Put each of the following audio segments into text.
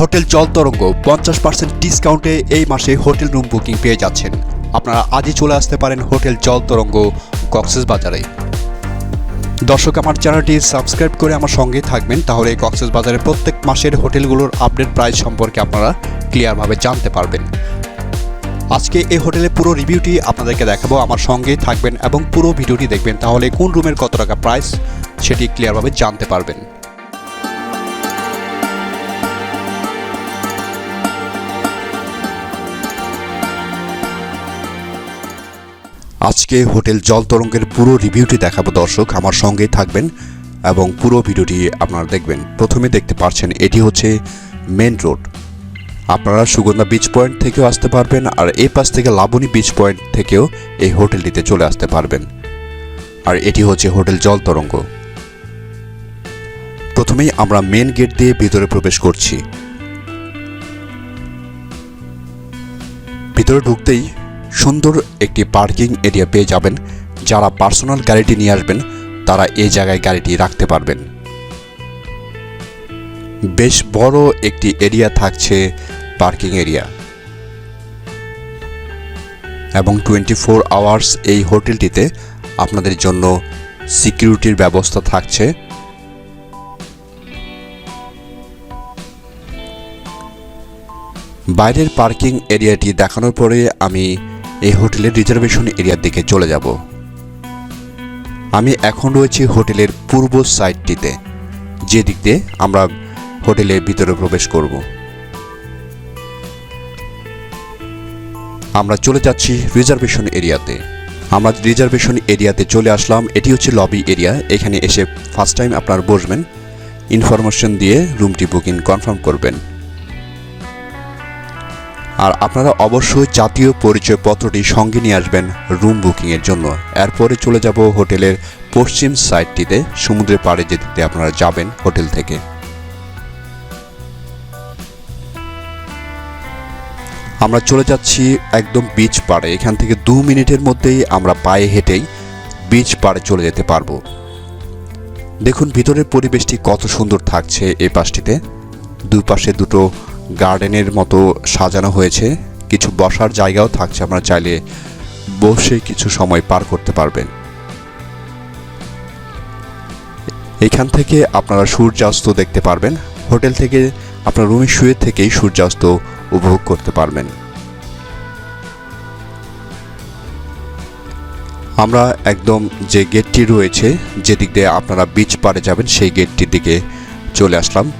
Hotel জল তরঙ্গ পঞ্চাশ পার্সেন্ট ডিসকাউন্টে এই মাসে হোটেল রুম বুকিং পেয়ে যাচ্ছেন। আপনারা আজই চলে আসতে পারেন হোটেল জল তরঙ্গ কক্সেস বাজারে। দর্শক, আমার চ্যানেলটি সাবস্ক্রাইব করে আমার সঙ্গে থাকবেন, তাহলে এই কক্সেস বাজারে প্রত্যেক মাসের হোটেলগুলোর আপডেট প্রাইস সম্পর্কে আপনারা ক্লিয়ারভাবে জানতে পারবেন। আজকে এই হোটেলের পুরো রিভিউটি আপনাদেরকে দেখাবো, আমার সঙ্গে থাকবেন এবং পুরো ভিডিওটি দেখবেন, তাহলে কোন রুমের কত টাকা প্রাইস সেটি ক্লিয়ারভাবে জানতে পারবেন। আজকে হোটেল জল তরঙ্গের পুরো রিভিউটি দেখাবো দর্শক, আমার সঙ্গেই থাকবেন এবং পুরো ভিডিওটি আপনারা দেখবেন। প্রথমে দেখতে পাচ্ছেন, এটি হচ্ছে মেন রোড। আপনারা সুগন্ধা বিচ পয়েন্ট থেকেও আসতে পারবেন আর এই পাশ থেকে লাবণী বিচ পয়েন্ট থেকেও এই হোটেলটিতে চলে আসতে পারবেন। আর এটি হচ্ছে হোটেল জল তরঙ্গ প্রথমেই আমরা মেন গেট দিয়ে ভিতরে প্রবেশ করছি। ভিতরে ঢুকতেই সুন্দর একটি পার্কিং এরিয়া পেয়ে যাবেন, যারা পার্সোনাল গাড়িটি নিয়ে আসবেন, তারা এই জায়গায় গাড়িটি রাখতে পারবেন। বেশ বড় একটি এরিয়া থাকছে পার্কিং এরিয়া। এবং টোয়েন্টি ফোর আওয়ার্স এই হোটেলটিতে আপনাদের জন্য সিকিউরিটির ব্যবস্থা থাকছে। বাইরের পার্কিং এরিয়াটি দেখানোর পরে আমি এই হোটেলের রিজার্ভেশন এরিয়ার দিকে চলে যাব। আমি এখন রয়েছি হোটেলের পূর্ব সাইডটিতে যে দিক দিয়ে আমরা হোটেলের ভিতরে প্রবেশ করব। আমরা চলে যাচ্ছি রিজার্ভেশন এরিয়াতে। আমরা রিজার্ভেশন এরিয়াতে চলে আসলাম, এটি হচ্ছে লবি এরিয়া। এখানে এসে ফার্স্ট টাইম আপনার বসবেন। ইনফরমেশন দিয়ে রুমটি বুকিং কনফার্ম করবেন। আর আপনারা অবশ্যই জাতীয় পরিচয়পত্রটি সঙ্গে নিয়ে আসবেন রুম বুকিংয়ের জন্য। এরপরে চলে যাব হোটেলের পশ্চিম সাইডটিতে সমুদ্রের পাড়ে যেতে আপনারা যাবেন হোটেল থেকে। আমরা চলে যাচ্ছি একদম বিচ পাড়ে। এখান থেকে দু মিনিটের মধ্যেই আমরা পায়ে হেঁটেই বিচ পাড়ে চলে যেতে পারব। দেখুন ভিতরের পরিবেশটি কত সুন্দর থাকছে এই পাশটিতে। দুই পাশে দুটো গার্ডেনের মতো সাজানো হয়েছে। কিছু বসার জায়গাও থাকছে, আমরা চাইলে বসে কিছু সময় পার করতে পারবেন। এখান থেকে আপনারা সূর্যাস্ত দেখতে পারবেন। হোটেল থেকে, আপনার রুমে শুয়ে থেকেই সূর্যাস্ত উপভোগ করতে পারবেন। আমরা একদম যে গেটটি রয়েছে, যেদিক দিয়ে আপনারা বিচ পারে যাবেন, সেই গেটটির দিকে চলে আসলাম।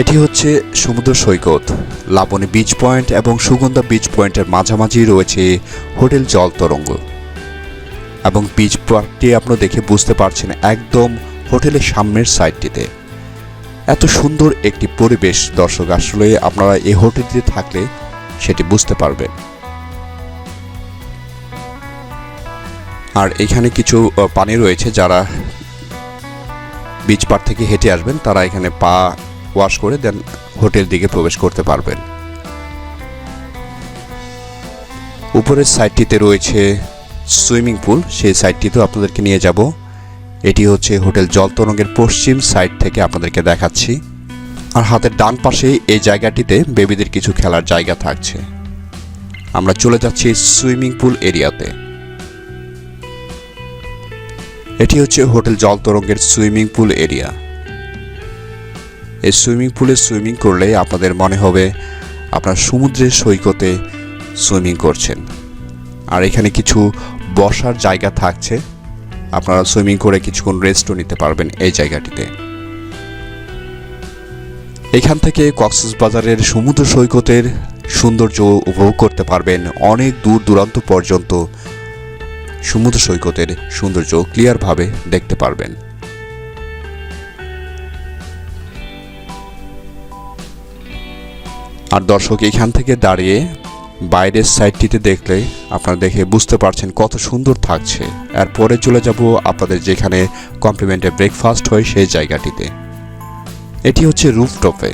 এটি হচ্ছে সমুদ্র সৈকত। লাবণী বিচ পয়েন্ট এবং সুগন্ধা বিচ পয়েন্টের মাঝামাঝি রয়েছে হোটেল জল তরঙ্গ। এবং বিচ পার্কটি আপনারা দেখে বুঝতে পারছেন একদম হোটেলের সামনের সাইডটিতে এত সুন্দর একটি পরিবেশ দর্শক, আসলে আপনারা এই হোটেলটিতে থাকলে সেটি বুঝতে পারবেন। আর এখানে কিছু পানি রয়েছে যারা বিচ পার থেকে হেঁটে আসবেন, তারা এখানে পা ওয়াশ করে দেন হোটেল দিকে প্রবেশ করতে পারবেন। উপরের সাইডটিতে রয়েছে সুইমিং পুল, সেই সাইডটিতেও আপনাদেরকে নিয়ে যাব। এটি হচ্ছে হোটেল জলতরঙ্গের পশ্চিম সাইড থেকে আপনাদেরকে দেখাচ্ছি। আর হাতের ডান পাশে এই জায়গাটিতে বেবিদের কিছু খেলার জায়গা থাকছে। আমরা চলে যাচ্ছি সুইমিং পুল এরিয়াতে। এটি হচ্ছে হোটেল জলতরঙ্গের সুইমিং পুল এরিয়া। এই সুইমিং পুলে সুইমিং করলে আপনাদের মনে হবে আপনার সমুদ্রের সৈকতে সুইমিং করছেন। আর এখানে কিছু বসার জায়গা থাকছে। আপনারা সুইমিং করে কিছুক্ষণ রেস্টও নিতে পারবেন এই জায়গাটিতে। এখান থেকে কক্সবাজারের সমুদ্র সৈকতের সৌন্দর্য উপভোগ করতে পারবেন অনেক দূর দূরান্ত পর্যন্ত সমুদ্র সৈকতের সৌন্দর্য ক্লিয়ারভাবে দেখতে পারবেন। আর দর্শক, এখান থেকে দাঁড়িয়ে বাইরের সাইডটিতে দেখলে আপনারা দেখে বুঝতে পারছেন কত সুন্দর থাকছে। এরপরে চলে যাব আপনাদের যেখানে কমপ্লিমেন্টে ব্রেকফাস্ট হয় সেই জায়গাটিতে। এটি হচ্ছে রুফটপে।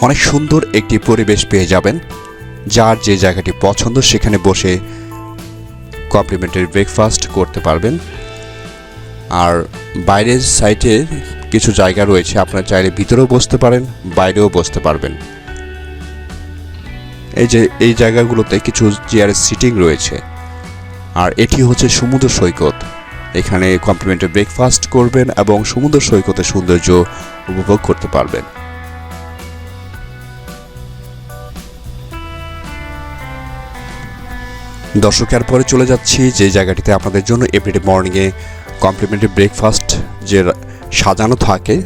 অনেক সুন্দর একটি পরিবেশ পেয়ে যাবেন। যার যে জায়গাটি পছন্দ, সেখানে বসে কমপ্লিমেন্টারি ব্রেকফাস্ট করতে পারবেন। আর বাইরের সাইডে কিছু জায়গা রয়েছে, আপনারা চাইলে ভিতরেও বসতে পারেন, বাইরেও বসতে পারবেন। এই যে, এই জায়গাগুলোতে কিছু চেয়ারের সিটিং রয়েছে। আর এটি হচ্ছে সমুদ্র সৈকত। এখানে কমপ্লিমেন্টারি ব্রেকফাস্ট করবেন এবং সমুদ্র সৈকতের সৌন্দর্য উপভোগ করতে পারবেন। দর্শকের পরে চলে যাচ্ছি যে জায়গাটিতে আপনাদের জন্য এভরিডে মর্নিংয়ে কমপ্লিমেন্টারি ব্রেকফাস্ট যে সাজানো থাকে,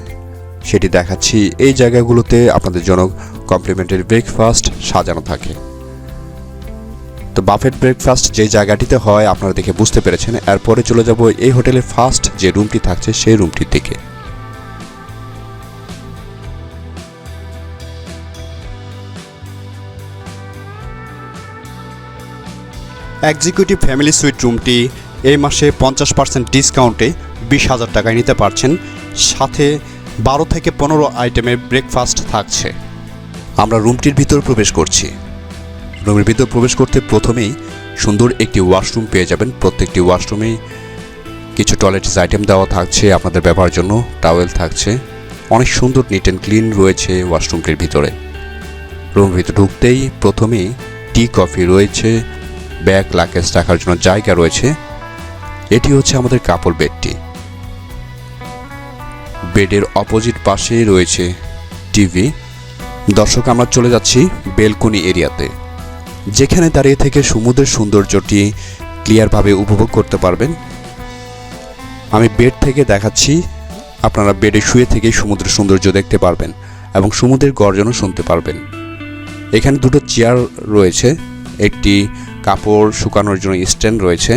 সেটি দেখাচ্ছি। এই জায়গাগুলোতে আপনাদের জন্য কমপ্লিমেন্টারি ব্রেকফাস্ট সাজানো থাকে। তো বাফেট ব্রেকফাস্ট যে জায়গাটিতে হয়, আপনারা দেখে বুঝতে পেরেছেন। এরপরে চলে যাব এই হোটেলে ফার্স্ট যে রুমটি থাকছে, সেই রুমটির দিকে। এক্সিকিউটিভ ফ্যামিলি সুইট রুমটি এই মাসে পঞ্চাশ পার্সেন্ট ডিসকাউন্টে বিশ হাজার টাকায় নিতে পারছেন। সাথে বারো থেকে পনেরো আইটেমের ব্রেকফাস্ট থাকছে। আমরা রুমটির ভিতর প্রবেশ করছি। রুমের ভিতর প্রবেশ করতে প্রথমেই সুন্দর একটি ওয়াশরুম পেয়ে যাবেন। প্রত্যেকটি ওয়াশরুমেই কিছু টয়লেটিস আইটেম দেওয়া থাকছে আপনাদের ব্যবহার জন্য। টাওয়েল থাকছে। অনেক সুন্দর নিট অ্যান্ড ক্লিন রয়েছে ওয়াশরুমটির ভিতরে। রুমের ভিতরে ঢুকতেই প্রথমেই টি কফি রয়েছে। ব্যাগ লাকেজ রাখার জন্য জায়গা রয়েছে। এটি হচ্ছে আমাদের কাপড় বেডটি। বেডের অপোজিট পাশে রয়েছে টিভি। দর্শক, আমরা চলে যাচ্ছি বেলকনি এরিয়াতে, যেখানে দাঁড়িয়ে থেকে সমুদ্রের সৌন্দর্যটি ক্লিয়ারভাবে উপভোগ করতে পারবেন। আমি বেড থেকে দেখাচ্ছি, আপনারা বেডে শুয়ে থেকে সমুদ্রের সৌন্দর্য দেখতে পারবেন এবং সমুদ্রের গর্জনও শুনতে পারবেন। এখানে দুটো চেয়ার রয়েছে, একটি কাপড় শুকানোর জন্য স্ট্যান্ড রয়েছে,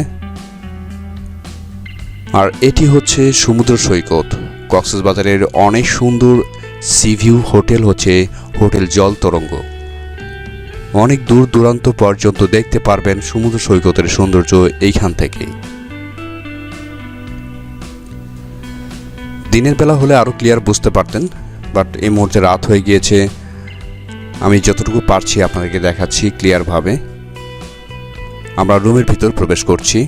আর এটি হচ্ছে সমুদ্র সৈকত। কক্সবাজারের অনেক সুন্দর সিভিউ হোটেল হচ্ছে হোটেল জল তরঙ্গ অনেক দূর দূরান্ত পর্যন্ত দেখতে পারবেন সমুদ্র সৈকতের সৌন্দর্য এইখান থেকেই। দিনের বেলা হলে আরও ক্লিয়ার বুঝতে পারতেন বাট এই মুহূর্তে রাত হয়ে গিয়েছে। আমি যতটুকু পারছি আপনাদেরকে দেখাচ্ছি ক্লিয়ারভাবে আমরা রুমের ভিতর প্রবেশ করছি।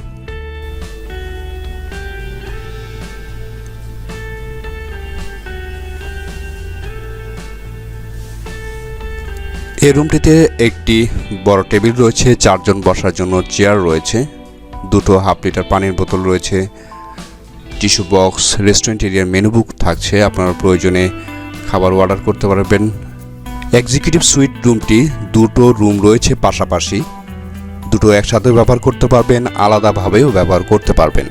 এই রুমটিতে একটি বড় টেবিল রয়েছে, চারজন বসার জন্য চেয়ার রয়েছে, দুটো হাফ লিটার পানির বোতল রয়েছে, টিস্যু বক্স, রেস্টুরেন্ট এরিয়ার মেনু বুক থাকছে, আপনারা প্রয়োজনে খাবার অর্ডার করতে পারবেন। এক্সিকিউটিভ সুইট রুমটি, দুটো রুম রয়েছে পাশাপাশি, দুটো একসাথে ব্যবহার করতে পারবেন, আলাদাভাবেও ব্যবহার করতে পারবেন।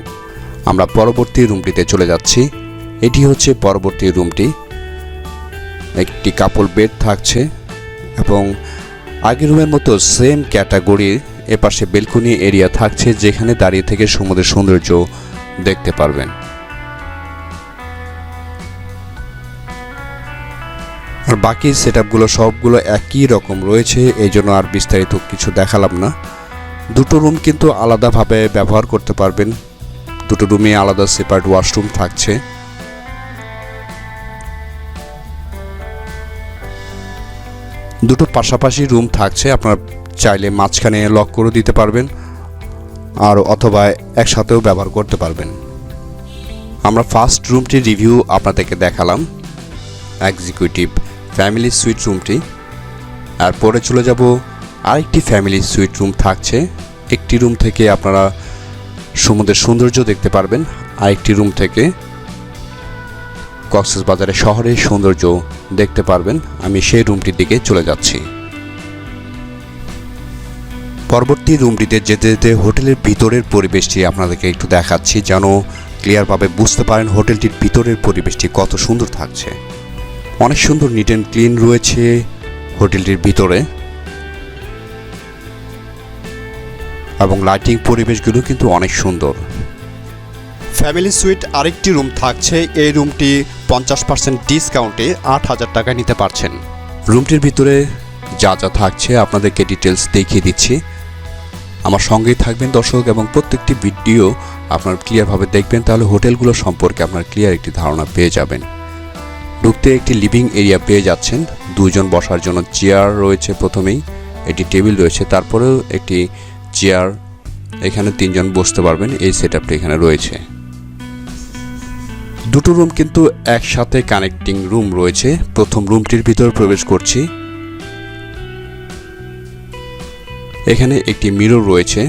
আমরা পরবর্তী রুমটিতে চলে যাচ্ছি। এটি হচ্ছে পরবর্তী রুমটি। একটি কাপড় বেড থাকছে। এবং আগের রুমের মতো সেম ক্যাটাগরির এপাশে বেলকনি এরিয়া থাকছে যেখানে দাঁড়িয়ে থেকে সমুদ্রের সৌন্দর্য দেখতে পারবেন। আর বাকি সেটআপগুলো সবগুলো একই রকম রয়েছে এই জন্য আর বিস্তারিত কিছু দেখালাম না। দুটো রুম কিন্তু আলাদাভাবে ব্যবহার করতে পারবেন। দুটো রুমে আলাদা সেপারেট ওয়াশরুম থাকছে। দুটো পাশাপাশি রুম থাকছে, আপনার চাইলে মাঝখানে লক করে দিতে পারবেন, আর অথবা একসাথেও ব্যবহার করতে পারবেন। আমরা ফার্স্ট রুমটির রিভিউ আপনাদেরকে দেখালাম এক্সিকিউটিভ ফ্যামিলি সুইট রুমটি আর পরে চলে যাব, আরেকটি ফ্যামিলি সুইট রুম থাকছে, একটি রুম থেকে আপনারা সমুদ্রের সৌন্দর্য দেখতে পারবেন, আরেকটি রুম থেকে কক্সবাজারের শহরের সৌন্দর্য দেখতে পারবেন। আমি সেই রুমটির দিকে চলে যাচ্ছি। পরবর্তী রুমটিতে যেতে যেতে হোটেলের ভিতরের পরিবেশটি আপনাদেরকে একটু দেখাচ্ছি, যেন ক্লিয়ারভাবে বুঝতে পারেন হোটেলটির ভিতরের পরিবেশটি কত সুন্দর থাকছে। অনেক সুন্দর নিট অ্যান্ড ক্লিন রয়েছে হোটেলটির ভিতরে। এবং লাইটিং পরিবেশগুলো কিন্তু অনেক সুন্দর। ফ্যামিলি সুইট আরেকটি রুম থাকছে। এই রুমটি পঞ্চাশ পার্সেন্ট ডিসকাউন্টে আট হাজার টাকায় নিতে পারছেন। রুমটির ভিতরে যা যা থাকছে আপনাদেরকে ডিটেলস দেখিয়ে দিচ্ছি। আমার সঙ্গেই থাকবেন দর্শক এবং প্রত্যেকটি ভিডিও আপনার ক্লিয়ারভাবে দেখবেন, তাহলে হোটেলগুলো সম্পর্কে আপনার ক্লিয়ার একটি ধারণা পেয়ে যাবেন। ঢুকতে একটি লিভিং এরিয়া পেয়ে যাচ্ছেন। দুজন বসার জন্য চেয়ার রয়েছে প্রথমেই, একটি টেবিল রয়েছে, তারপরেও একটি চেয়ার, এখানে তিনজন বসতে পারবেন, এই সেট এখানে রয়েছে। দুটো রুম কিন্তু একসাথে কানেক্টিং রুম রয়েছে। প্রথম রুমটির ভিতর প্রবেশ করছি। এখানে একটি মিরর রয়েছে,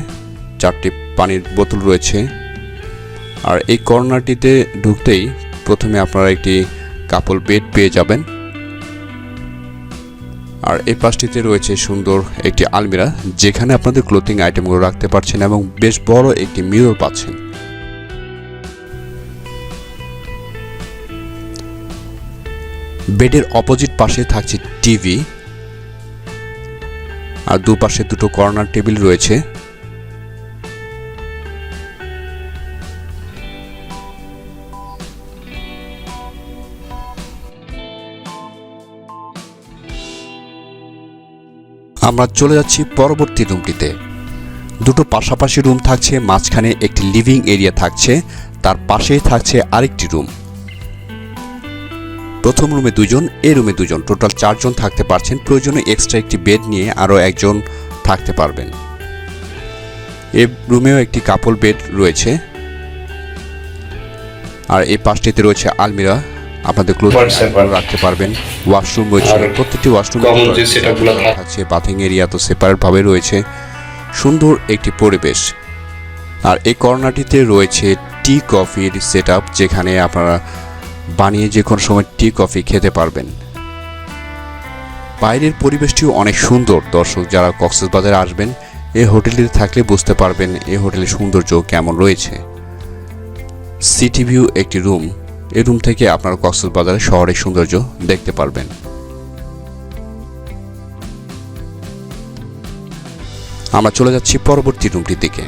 চারটি পানির বোতল রয়েছে। আর এই কর্নারটিতে ঢুকতেই প্রথমে আপনারা একটি কাপল বেড পেয়ে যাবেন। আর এই পাশটিতে রয়েছে সুন্দর একটি আলমিরা, যেখানে আপনাদের ক্লোথিং আইটেমগুলো রাখতে পারছেন এবং বেশ বড় একটি মিরর পাচ্ছেন। বেডের অপোজিট পাশে থাকছে টিভি, আর দুপাশে দুটো কর্নার টেবিল রয়েছে। আমরা চলে যাচ্ছি পরবর্তী রুমটিতে। দুটো পাশাপাশি রুম থাকছে, মাঝখানে একটি লিভিং এরিয়া থাকছে, তার পাশেই থাকছে আরেকটি রুম। প্রথম রুমে দুজন এই রুমে দুজন। টোটাল চারজন থাকতে পারছেন। প্রয়োজনে এক্সট্রা একটি বেড নিয়ে আরও একজন থাকতে পারবেন। এ রুমেও একটি কাপল বেড রয়েছে। আর এই পাশটিতে রয়েছে আলমিরা। আপনাদের Separate. রাখতে পারবেন। ওয়াশরুম রয়েছে। প্রত্যেকটি ওয়াশরুম। থাকছে বাথিং এরিয়া তো সেপারেট ভাবে রয়েছে। সুন্দর একটি পরিবেশ। আর এই কর্নারটিতে রয়েছে টি কফির সেট যেখানে আপনারা বানিয়ে যে কোনো সময় টি কফি খেতে পারবেন। বাইরের পরিবেশটিও অনেক সুন্দর। দর্শক যারা কক্সবাজারে আসবেন এই হোটেলটিতে থাকলে বুঝতে পারবেন এই হোটেলের সৌন্দর্য কেমন রয়েছে। সিটি ভিউ একটি রুম এই রুম থেকে আপনারা কক্সবাজারের শহরের সৌন্দর্য দেখতে পারবেন। আমরা চলে যাচ্ছি পরবর্তী রুমটির দিকে।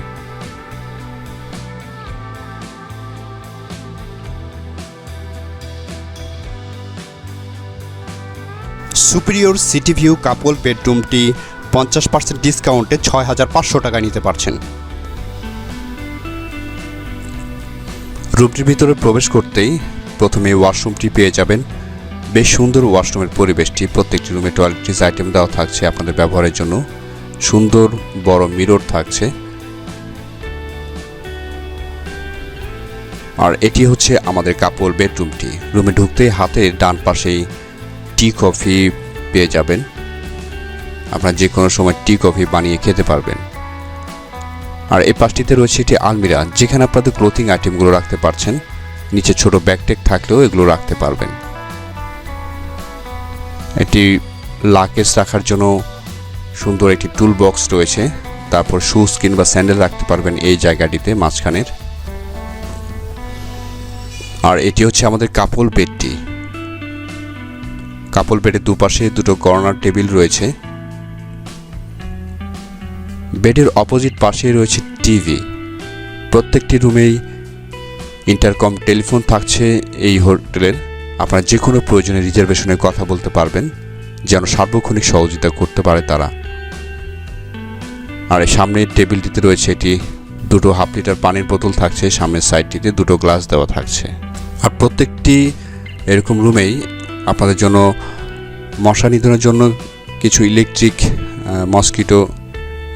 সুপিরিয়র সিটি ভিউ কাপল বেডরুমটি পঞ্চাশ পার্সেন্ট ডিসকাউন্টে ছয় হাজার পাঁচশো টাকা নিতে পারছেন। রুমটির ভিতরে প্রবেশ করতেই প্রথমে ওয়াশরুমটি পেয়ে যাবেন। বেশ সুন্দর ওয়াশরুমের পরিবেশটি, প্রত্যেকটি রুমে টয়লেট্রিজ আইটেম দেওয়া থাকছে আপনাদের ব্যবহারের জন্য। সুন্দর বড় মিরর থাকছে। আর এটি হচ্ছে আমাদের কাপড় বেডরুমটি। রুমে ঢুকতেই হাতের ডান পাশেই টি কফি পেয়ে যাবেন। আপনার যে কোনো সময় টি কফি বানিয়ে খেতে পারবেন। আর এই পাশটিতে রয়েছে একটি আলমিরা, যেখানে আপনাদের ক্লোথিং আইটেমগুলো রাখতে পারছেন। নিচে ছোট ব্যাগটেক থাকলেও এগুলো রাখতে পারবেন। একটি লাকেজ রাখার জন্য সুন্দর একটি টুল বক্স রয়েছে। তারপর শুজ কিংবা স্যান্ডেল রাখতে পারবেন এই জায়গাটিতে, মাঝখানের। আর এটি হচ্ছে আমাদের কাপল বেডটি। কাপল বেডের দুপাশে দুটো কর্নার টেবিল রয়েছে। বেডের অপোজিট পাশে রয়েছে টিভি। প্রত্যেকটি রুমেই ইন্টারকম টেলিফোন থাকছে এই হোটেলের। আপনারা যে কোনো প্রয়োজনে রিজার্ভেশনে কথা বলতে পারবেন, যেন সার্বক্ষণিক সহযোগিতা করতে পারে তারা। আর এই সামনের টেবিলটিতে রয়েছে এটি দুটো হাফ লিটার পানির বোতল থাকছে, সামনের সাইডটিতে দুটো গ্লাস দেওয়া থাকছে। আর প্রত্যেকটি এরকম রুমেই আপনাদের জন্য মশা নিধনের জন্য কিছু ইলেকট্রিক মসকিটো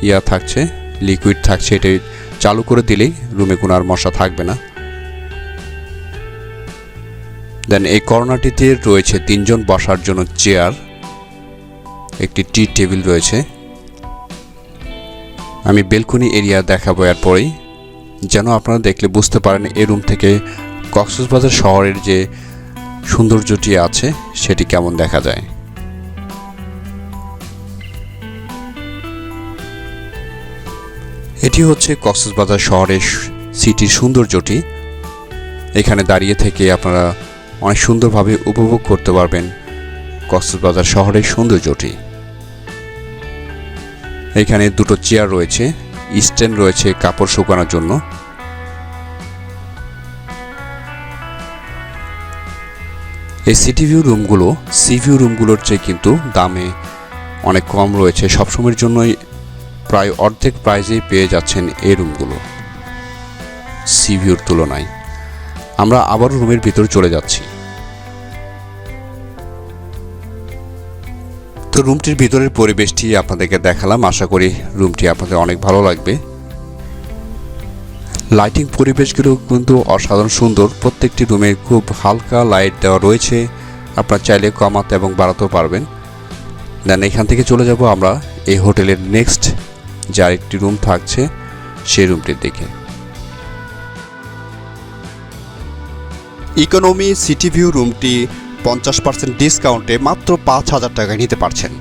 ইয়া থাকছে লিকুইড থাকছে এটাই চালু করে দিলেই রুমে কোনো আর মশা থাকবে না। দেন এই করোনাটিতে রয়েছে তিনজন বসার জন্য চেয়ার একটি টি টেবিল রয়েছে। আমি বেলকনি এরিয়া দেখাবো এরপরেই। যেন আপনারা দেখলে বুঝতে পারেন এই রুম থেকে কক্সবাজার শহরের যে সৌন্দর্যটি আছে, সেটি কেমন দেখা যায়? এটি হচ্ছে কক্সবাজার শহরের সিটির সৌন্দর্যটি। এখানে দাঁড়িয়ে থেকে আপনারা অনেক সুন্দরভাবে উপভোগ করতে পারবেন কক্সবাজার শহরের সৌন্দর্যটি। এখানে দুটো চেয়ার রয়েছে, স্ট্যান্ড রয়েছে কাপড় শুকানোর জন্য। এই সিটি ভিউ রুমগুলো, সি ভিউ রুমগুলোর চেয়ে কিন্তু দামে অনেক কম রয়েছে। সবসময়ের জন্যই প্রায় অর্ধেক প্রাইজেই পেয়ে যাচ্ছেন এই রুমগুলো সি ভিউর তুলনায়। আমরা আবারও রুমের ভিতর চলে যাচ্ছি। তো রুমটির ভিতরের পরিবেশটি আপনাদেরকে দেখালাম। আশা করি রুমটি আপনাদের অনেক ভালো লাগবে। লাইটিং পরিবেশগুলো কিন্তু অসাধারণ সুন্দর। প্রত্যেকটি রুমে খুব হালকা লাইট দেওয়া রয়েছে। আপনারা চাইলে কমাতে এবং বাড়াতেও পারবেন। দেন এখান থেকে চলে যাব আমরা এই হোটেলের নেক্সট যে একটি রুম থাকছে সেই রুমটির দিকে। ইকোনমি সিটি ভিউ রুমটি পঞ্চাশ পার্সেন্ট ডিসকাউন্টে মাত্র পাঁচ হাজার টাকায় নিতে পারছেন।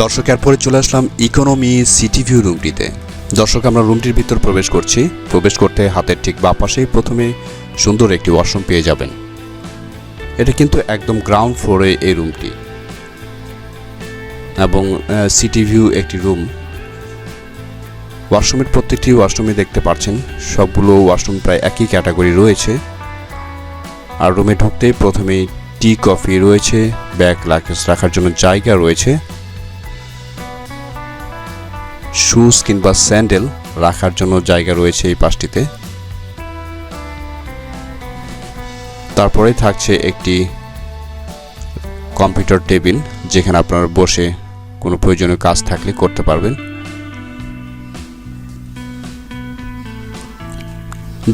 দর্শক, এরপরে চলে আসলাম ইকোনমি সিটি ভিউ রুমটিতে দর্শক, আমরা রুমটির ভিতর প্রবেশ করছি। প্রবেশ করতে হাতের ঠিক বা পাশেই প্রথমে সুন্দর একটি ওয়াশরুম পেয়ে যাবেন। এটা কিন্তু একদম গ্রাউন্ড ফ্লোরে এই রুমটি। এবং সিটি ভিউ একটি রুম। ওয়াশরুমের প্রত্যেকটি ওয়াশরুমে দেখতে পাচ্ছেন, সবগুলো ওয়াশরুম প্রায় একই ক্যাটাগরি রয়েছে। আর রুমে ঢুকতেই প্রথমেই টি, কফি রয়েছে, ব্যাগ লাকেজ রাখার জন্য জায়গা রয়েছে। শুজ কিংবা স্যান্ডেল রাখার জন্য জায়গা রয়েছে এই পাশটিতে। তারপরে থাকছে একটি কম্পিউটার টেবিল যেখানে আপনারা বসে কোনো প্রয়োজনীয় কাজ থাকলে করতে পারবেন।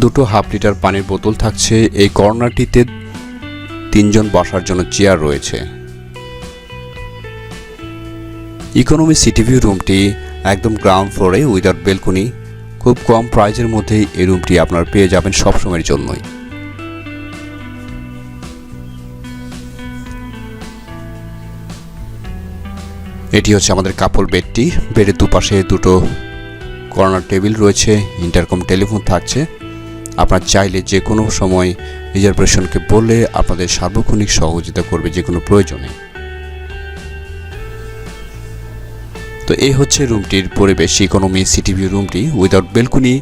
দুটো হাফ লিটার পানির বোতল থাকছে। এই কর্নারটিতে তিনজন বসার জন্য চেয়ার রয়েছে। ইকোনমি সিটিভিউ রুমটি একদম গ্রাউন্ড ফ্লোরে উইদাউট বেলকনি খুব কম প্রাইজের মধ্যেই এই রুমটি আপনার পেয়ে যাবেন সবসময়ের জন্যই। এটি হচ্ছে আমাদের কাপড় বেডটি বেডের দুপাশে দুটো কর্নার টেবিল রয়েছে ইন্টারকম টেলিফোন থাকছে। আপনার চাইলে যে কোনো সময় রিজার্ভেশনকে বললে আপনাদের সার্বক্ষণিক সহযোগিতা করবে যে কোনো প্রয়োজনে। তো এই হচ্ছে রুমটির পরিবেশ ইকোনমি সিটিভি রুমটি উইদাউট বেলকুনি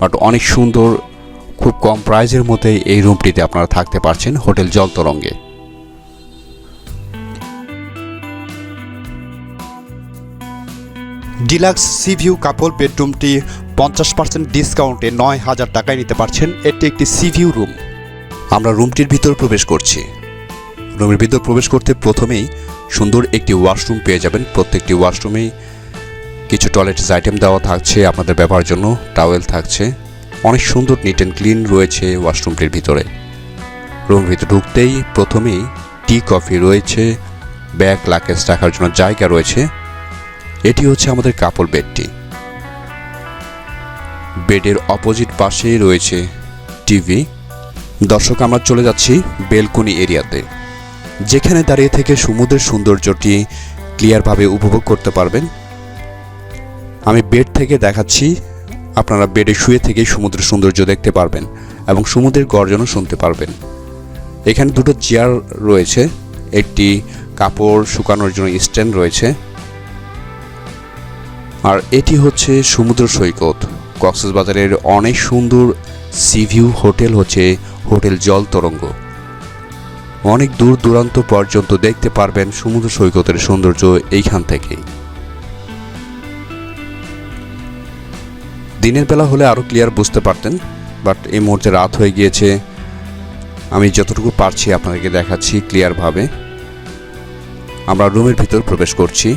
বাট অনেক সুন্দর খুব কম প্রাইজের মধ্যে এই রুমটিতে আপনারা থাকতে পারছেন হোটেল জলতরঙ্গে। ডিলাক্স সি ভিউ কাপল বেডরুমটি পঞ্চাশ পার্সেন্ট ডিসকাউন্টে নয় হাজার টাকায় নিতে পারছেন। এটি একটি সি ভিউ রুম। আমরা রুমটির ভিতর প্রবেশ করছি। রুমের ভিতর প্রবেশ করতে প্রথমেই সুন্দর একটি ওয়াশরুম পেয়ে যাবেন। প্রত্যেকটি ওয়াশরুমেই কিছু টয়লেটস আইটেম দেওয়া থাকছে আপনাদের ব্যবহারের জন্য। টাওয়েল থাকছে। অনেক সুন্দর নিট অ্যান্ড ক্লিন রয়েছে ওয়াশরুমটির ভিতরে। রুম ভিতরে ঢুকতেই প্রথমেই টি, কফি রয়েছে। ব্যাগ লাকেজ রাখার জন্য জায়গা রয়েছে। এটি হচ্ছে আমাদের কাপড় বেডটি বেডের অপোজিট পাশেই রয়েছে টিভি দর্শক, আমরা চলে যাচ্ছি বেলকনি এরিয়াতে। যেখানে দাঁড়িয়ে থেকে সমুদ্রের সৌন্দর্যটি ক্লিয়ারভাবে উপভোগ করতে পারবেন। আমি বেড থেকে দেখাচ্ছি, আপনারা বেডে শুয়ে থেকে সমুদ্রের সৌন্দর্য দেখতে পারবেন এবং সমুদ্রের গর্জনও শুনতে পারবেন। এখানে দুটো চেয়ার রয়েছে, একটি কাপড় শুকানোর জন্য স্ট্যান্ড রয়েছে। আর এটি হচ্ছে সমুদ্র সৈকত, কক্সবাজারের অনেক সুন্দর সিভিউ হোটেল হচ্ছে হোটেল জল তরঙ্গ অনেক দূর দূরান্ত পর্যন্ত দেখতে পারবেন সমুদ্র সৈকতের সৌন্দর্য এইখান থেকেই। দিনের বেলা হলে আরও ক্লিয়ার বুঝতে পারতেন বাট এই মুহূর্তে রাত হয়ে গিয়েছে। আমি যতটুকু পারছি আপনাদেরকে দেখাচ্ছি ক্লিয়ারভাবে আমরা রুমের ভিতর প্রবেশ করছি।